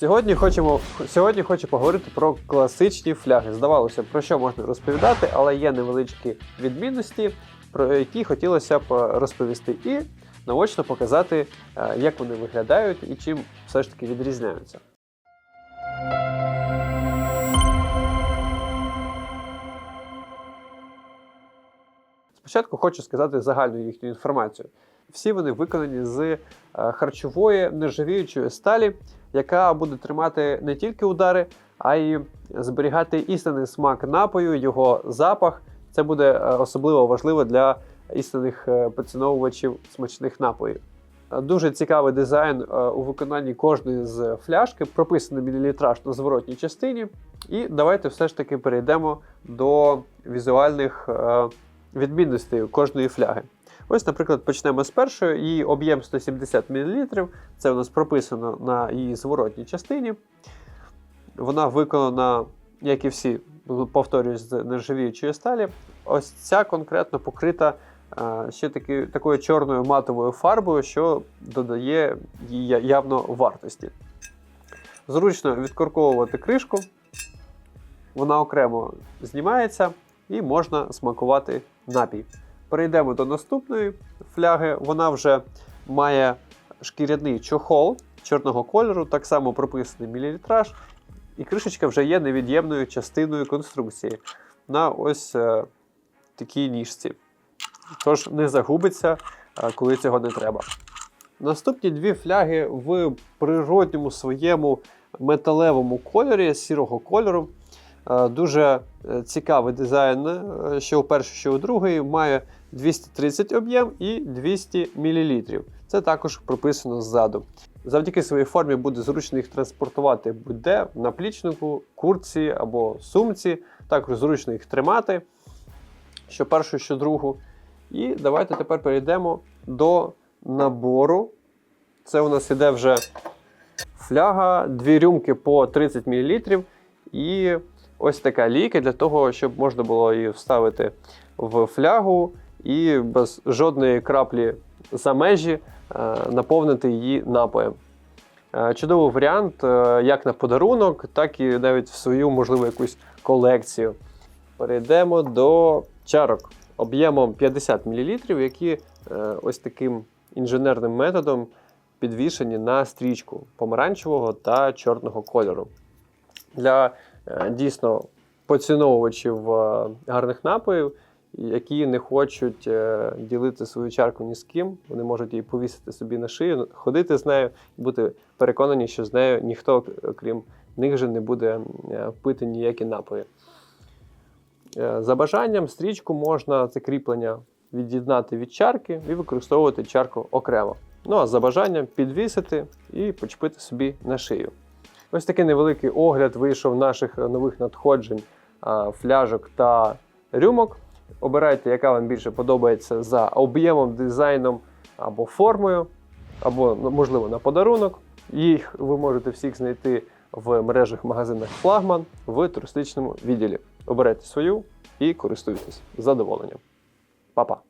Сьогодні хочемо сьогодні хочу поговорити про класичні фляги. Здавалося, про що можна розповідати, але є невеличкі відмінності, про які хотілося б розповісти, і наочно показати, е, як вони виглядають і чим все ж таки відрізняються. Спочатку хочу сказати загальну їхню інформацію. Всі вони виконані з е, харчової нержавіючої сталі, яка буде тримати не тільки удари, а й зберігати істинний смак напою, його запах. Це буде е, особливо важливо для істинних е, поціновувачів смачних напоїв. Дуже цікавий дизайн е, у виконанні кожної з фляшки, прописаний мілілітраж на зворотній частині. І давайте все ж таки перейдемо до візуальних відмінностей кожної фляги. Ось, наприклад, почнемо з першої. Її об'єм 170 мл. Це у нас прописано на її зворотній частині. Вона виконана, як і всі, повторюсь, з нержавіючої сталі. Ось ця конкретно покрита е, ще таки, такою чорною матовою фарбою, що додає їй явно вартості. Зручно відкорковувати кришку. Вона окремо знімається і можна смакувати напій. Перейдемо до наступної фляги. Вона вже має шкіряний чохол чорного кольору, так само прописаний мілілітраж, і кришечка вже є невід'ємною частиною конструкції на ось е, такій ніжці. Тож не загубиться, е, коли цього не треба. Наступні дві фляги в природньому своєму металевому кольорі, сірого кольору. Е, Дуже е, цікавий дизайн, що у першої, що у другої, має 230 об'єм і 200 мл. Це також прописано ззаду. Завдяки своїй формі буде зручно їх транспортувати будь-де на плічнику, куртці або сумці. Також зручно їх тримати, що першу, що другу. І давайте тепер перейдемо до набору. Це у нас іде вже фляга, дві рюмки по 30 мл. І ось така лійка для того, щоб можна було її вставити в флягу і без жодної краплі за межі е, наповнити її напоєм. Е, Чудовий варіант е, як на подарунок, так і навіть в свою, можливо, якусь колекцію. Перейдемо до чарок об'ємом 50 мл, які ось таким інженерним методом підвішені на стрічку помаранчевого та чорного кольору. Для дійсно поціновувачів гарних напоїв, які не хочуть е, ділити свою чарку ні з ким, вони можуть її повісити собі на шию, ходити з нею і бути переконані, що з нею ніхто, крім них же, не буде е, пити ніякі напої. Е, За бажанням стрічку можна це кріплення від'єднати від чарки і використовувати чарку окремо. Ну а за бажанням підвісити і почепити собі на шию. Ось такий невеликий огляд вийшов наших нових надходжень, фляжок та рюмок. Обирайте, яка вам більше подобається за об'ємом, дизайном або формою, або, ну, можливо, на подарунок. Їх ви можете всіх знайти в мережах магазинах Флагман в туристичному відділі. Обирайте свою і користуйтесь задоволенням. Па-па!